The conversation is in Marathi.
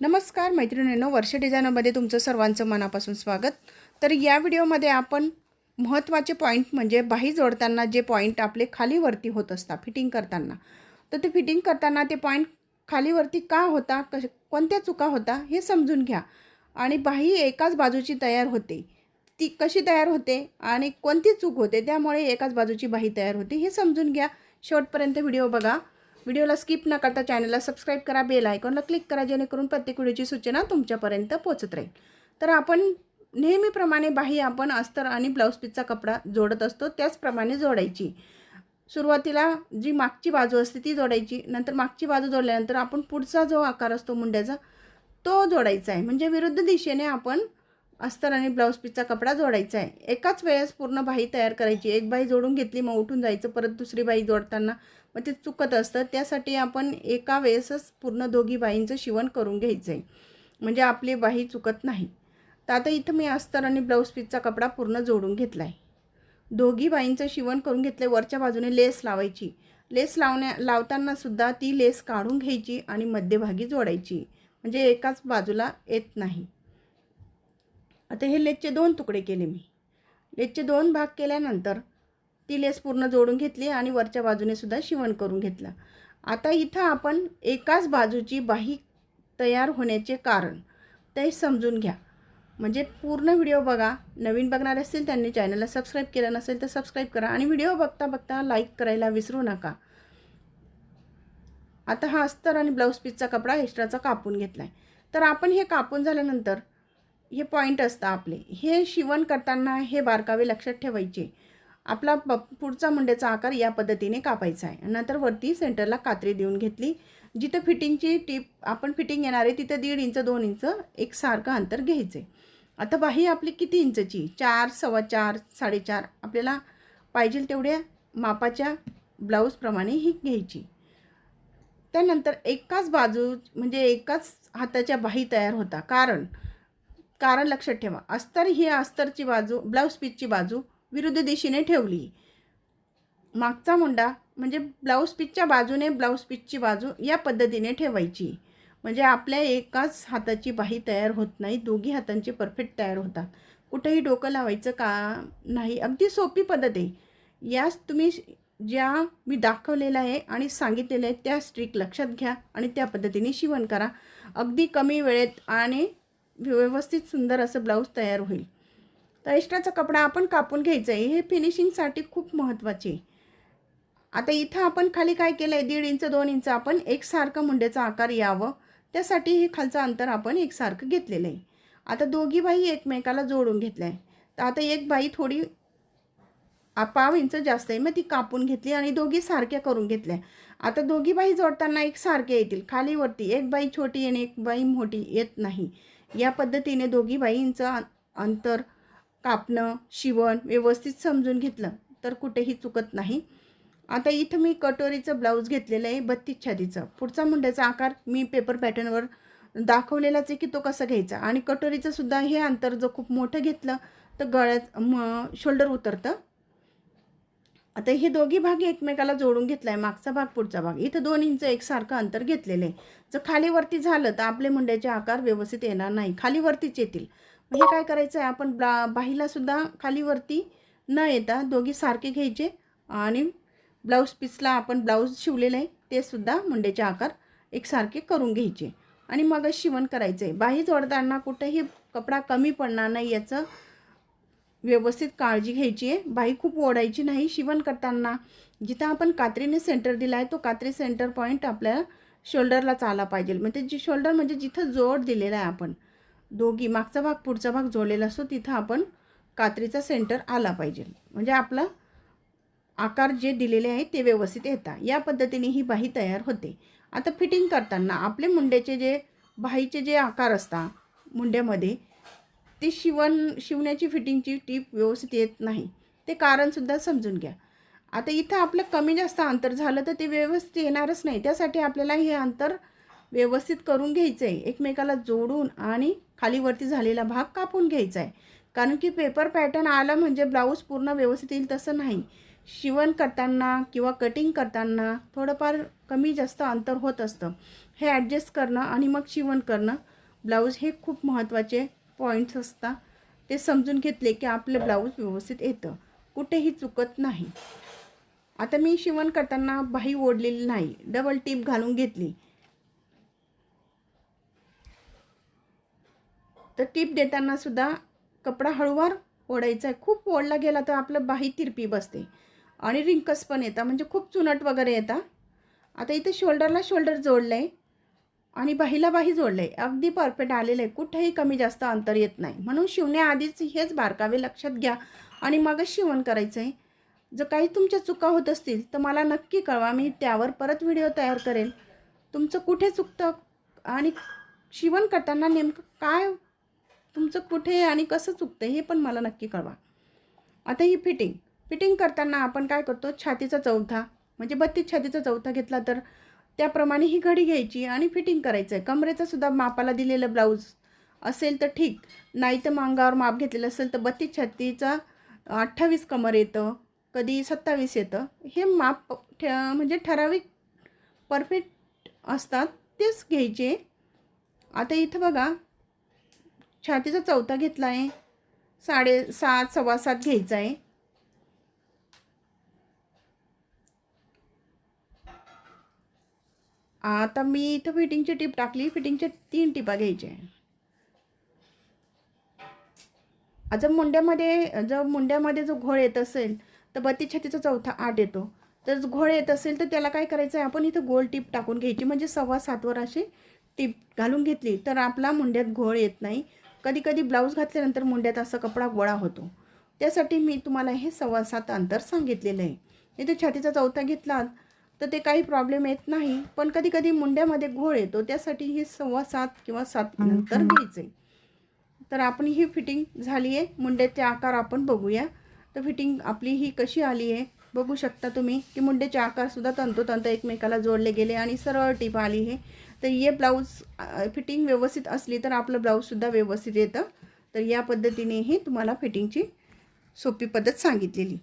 नमस्कार मैत्रिणींनो. वर्ष डिझायनरमध्ये तुमचं सर्वांचं मनापासून स्वागत. तर या व्हिडिओमध्ये आपण महत्त्वाचे पॉईंट म्हणजे बाही जोडताना जे पॉईंट आपले खालीवरती होत असतात फिटिंग करताना. तर ते फिटिंग करताना ते पॉईंट खालीवरती का होता कश कोणत्या चुका होता हे समजून घ्या. आणि बाही एकाच बाजूची तयार होते ती कशी तयार होते आणि कोणती चूक होते त्यामुळे एकाच बाजूची बाही तयार होते हे समजून घ्या. शेवटपर्यंत व्हिडिओ बघा. व्हिडिओला स्किप न करता चॅनलला सबस्क्राईब करा बेल आयकॉनला क्लिक करा जेणेकरून प्रत्येक व्हिडिओची सूचना तुमच्यापर्यंत पोचत राहील. तर आपण नेहमीप्रमाणे बाही आपण अस्तर आणि ब्लाऊज पीसचा कपडा जोडत असतो त्याचप्रमाणे जोडायची. सुरुवातीला जी मागची बाजू असते ती जोडायची नंतर मागची बाजू जोडल्यानंतर आपण पुढचा जो आकार असतो मुंड्याचा तो जोडायचा आहे. म्हणजे विरुद्ध दिशेने आपण अस्तर आणि ब्लाऊज पीसचा कपडा जोडायचा आहे. एकाच वेळेस पूर्ण बाही तयार करायची. एक बाही जोडून घेतली मग उठून जायचं. परत दुसरी बाही जोडताना मग ते चुकत असतं. त्यासाठी आपण एका वेळेसच पूर्ण दोघी बाईंचं शिवण करून घ्यायचं आहे. म्हणजे आपली बाही चुकत नाही. तर आता इथं मी अस्तर आणि ब्लाऊज पीसचा कपडा पूर्ण जोडून घेतला आहे दोघी बाईंचं शिवण करून घेतलं वरच्या बाजूने लेस लावायची. लेस लावण्या लावतानासुद्धा ती लेस काढून घ्यायची आणि मध्यभागी जोडायची. म्हणजे एकाच बाजूला येत नाही. आता हे लेसचे दोन तुकडे केले मी. लेसचे दोन भाग केल्यानंतर ती लेस पूर्ण जोडून घेतली आणि वरच्या बाजूने सुद्धा शिवण करून घेतलं. आता इथं आपण एकाच बाजूची बाही तयार होण्याचे कारण ते समजून घ्या. म्हणजे पूर्ण व्हिडिओ बघा. नवीन बघणार असतील त्यांनी चॅनलला सबस्क्राईब केलं नसेल तर सबस्क्राईब करा आणि व्हिडिओ बघता बघता लाईक करायला विसरू नका. आता हा अस्तर आणि ब्लाऊज पीसचा कपडा एक्स्ट्राचा कापून घेतला आहे तर आपण हे कापून झाल्यानंतर हे पॉईंट असतं आपले. हे शिवण करताना हे बारकावे लक्षात ठेवायचे. आपला प पुढचा मुंड्याचा आकार या पद्धतीने कापायचा आहे. नंतर वरती सेंटरला कात्री देऊन घेतली. जिथं फिटिंगची टीप आपण फिटिंग येणार आहे तिथं दीड इंच दोन इंच एकसारखं अंतर घ्यायचं आहे आता बाही आपली किती इंचची? चार सव्वा चार साडेचार आपल्याला पाहिजे तेवढ्या मापाच्या ब्लाऊजप्रमाणे ही घ्यायची. त्यानंतर एकाच बाजू म्हणजे एकाच हाताच्या बाही तयार होता. कारण कारण लक्षात ठेवा. अस्तर ही अस्तरची बाजू ब्लाऊज पीसची बाजू विरुद्ध दिशेने ठेवली. मागचा मुंडा म्हणजे ब्लाऊज पीसच्या बाजूने ब्लाऊज पीसची बाजू या पद्धतीने ठेवायची. म्हणजे आपल्या एकाच हाताची बाही तयार होत नाही दोघी हातांची परफेक्ट तयार होतात. कुठेही डोकं लावायचं का नाही अगदी सोपी पद्धत आहे. यास तुम्ही ज्या मी दाखवलेल्या आहे आणि सांगितलेलं आहे त्या स्ट्रिक लक्षात घ्या आणि त्या पद्धतीने शिवण करा. अगदी कमी वेळेत आणि व्यवस्थित सुंदर असं ब्लाऊज तयार होईल. तर एक्स्ट्राचा कपडा आपण कापून घ्यायचा आहे. हे फिनिशिंगसाठी खूप महत्त्वाचे. आहे आता इथं आपण खाली काय केलं आहे दीड इंच दोन इंच आपण एकसारखं मुंड्याचा आकार यावं. त्यासाठी हे खालचं अंतर आपण एकसारखं घेतलेलं आहे. आता दोघी बाई एकमेकाला जोडून घेतलं आहे तर आता एक बाई थोडी पाव इंच जास्त आहे. मग ती कापून घेतली आणि दोघी सारख्या करून घेतल्या. आता दोघी बाई जोडताना एक सारखे येतील. खालीवरती एक बाई छोटी आणि एक बाई मोठी येत नाही. या पद्धतीने दोघी बाईंचं अंतर कापणं शिवण व्यवस्थित समजून घेतलं तर कुठेही चुकत नाही. आता इथं मी कटोरीचं ब्लाऊज घेतलेलं आहे बत्तीस छादीचं पुढचा मुंड्याचा आकार मी पेपर पॅटर्नवर दाखवलेलाच आहे की तो कसा घ्यायचा? आणि कटोरीचं सुद्धा हे अंतर जर खूप मोठं घेतलं तर गळ्यात म शोल्डर उतरतं. आता हे दोघी भाग एकमेकाला जोडून घेतला आहे मागचा भाग पुढचा भाग. इथं दोन इंच एकसारखं अंतर घेतलेलं आहे. जर खालीवरती झालं तर आपले मुंड्याचे आकार व्यवस्थित येणार नाही. खालीवरतीच येतील. हे काय करायचं आहे आपण ब्ला बाहीलासुद्धा खालीवरती न येता दोघी सारखे घ्यायचे आणि ब्लाऊज पीसला आपण ब्लाऊज शिवलेलं आहे ते सुद्धा मुंड्याचे आकार एकसारखे करून घ्यायचे. आणि मगच शिवण करायचं आहे बाही जोडताना कुठेही कपडा कमी पडणार नाही याचं व्यवस्थित काळजी घ्यायची आहे. बाई खूप ओढायची नाही. शिवण करताना जिथं आपण कात्रीने सेंटर दिला आहे तो कात्री सेंटर पॉईंट आपल्या शोल्डरलाच आला पाहिजे. म्हणजे जी शोल्डर म्हणजे जिथं जोड दिलेला आहे आपण दोघी मागचा भाग पुढचा भाग जोडलेला असतो तिथं आपण कात्रीचा सेंटर आला पाहिजे. म्हणजे आपला आकार जे दिलेले आहे ते व्यवस्थित येतात या पद्धतीने ही बाही तयार होते. आता फिटिंग करताना आपले मुंड्याचे जे बाहीचे जे आकार असतात मुंड्यामध्ये ती शिवण शिवण्याची फिटिंगची टीप व्यवस्थित येत नाही. ते कारणसुद्धा समजून घ्या. आता इथं आपलं कमी जास्त अंतर झालं तर ते व्यवस्थित येणारच नाही. त्यासाठी आपल्याला हे अंतर व्यवस्थित करून घ्यायचं आहे एकमेकाला जोडून आणि खालीवरती झालेला भाग कापून घ्यायचा आहे कारण की पेपर पॅटर्न आला म्हणजे ब्लाऊज पूर्ण व्यवस्थित येईल तसं नाही. शिवण करताना किंवा कटिंग करताना थोडंफार कमी जास्त अंतर होत असतं. हे ॲडजस्ट करणं आणि मग शिवण करणं ब्लाऊज हे खूप महत्त्वाचे पॉईंट्स असतात ते समजून घेतले की आपलं ब्लाऊज व्यवस्थित येतं. कुठेही चुकत नाही. आता मी शिवण करताना बाही ओढलेली नाही. डबल टीप घालून घेतली. तर टीप देताना सुद्धा कपडा हळूवार ओढायचा आहे खूप ओढला गेला तर आपलं बाही तिरपी बसते. आणि रिंकस पण येतात म्हणजे खूप चुनट वगैरे येतात आता इथे शोल्डरला शोल्डर जोडलं आहे आणि बाहीला बाही जोडलं. आहे अगदी परफेक्ट आलेलं. आहे कुठेही कमी जास्त अंतर येत नाही. म्हणून शिवण्याआधीच हेच बारकावे लक्षात घ्या आणि मगच शिवण करायचं आहे जर काही तुमच्या चुका होत असतील तर मला नक्की कळवा. मी त्यावर परत व्हिडिओ तयार करेल तुमचं कुठे चुकतं आणि शिवण करताना नेमकं काय? तुमचं कुठे आणि कसं चुकतं हे पण मला नक्की कळवा. आता ही फिटिंग. फिटिंग करताना आपण काय करतो? छातीचा चौथा म्हणजे बत्तीस छातीचा चौथा घेतला तर त्याप्रमाणे ही घडी घ्यायची आणि फिटिंग करायचं आहे कमरेचं सुद्धा मापाला दिलेलं ब्लाऊज असेल तर ठीक. नाही तर मांगावर माप घेतलेलं असेल तर बत्तीस छातीचा अठ्ठावीस कमर येतं कधी सत्तावीस येतं. हे माप ठे म्हणजे ठराविक परफेक्ट असतात तेच घ्यायचे. आता इथं बघा छातीचा चौथा घेतला आहे साडे सात सव्वा सात घ्यायचा आहे आता मी इथं फिटिंगची टीप टाकली. फिटिंगच्या तीन टिपा घ्यायच्या आहे जर मुंड्यामध्ये जर मुंड्यामध्ये जो घोळ येत असेल तर बत्तीस छत्तीचा चौथा आठ येतो. तर घोळ येत असेल तर त्याला काय करायचं आहे आपण इथं गोल टीप टाकून घ्यायची. म्हणजे सव्वा सातवर अशी टीप घालून घेतली तर आपला मुंड्यात घोळ येत नाही. कधी कधी ब्लाऊज घातल्यानंतर मुंड्यात असा कपडा गोळा होतो. त्यासाठी मी तुम्हाला हे सव्वा सात अंतर सांगितलेलं आहे. इथे छातीचा चौथा घेतला तर ते काही प्रॉब्लेम येत नाही. पण कधी कधी मुंड्यामध्ये घोळ येतो. त्यासाठी हे सव्वा सात किंवा सात नंतर घ्यायचं. तर आपण ही फिटिंग झाली आहे. मुंड्याचे आकार आपण बघूया. तर फिटिंग आपली ही कशी आली आहे? बघू शकता तुम्ही की मुंड्याचे आकारसुद्धा तंतोतंत एकमेकाला जोडले गेले आणि सरळ टीप आली आहे. तर हे ब्लाऊज फिटिंग व्यवस्थित असली तर आपलं ब्लाऊजसुद्धा व्यवस्थित येतं. तर या पद्धतीने ही तुम्हाला फिटिंगची सोपी पद्धत सांगितलेली.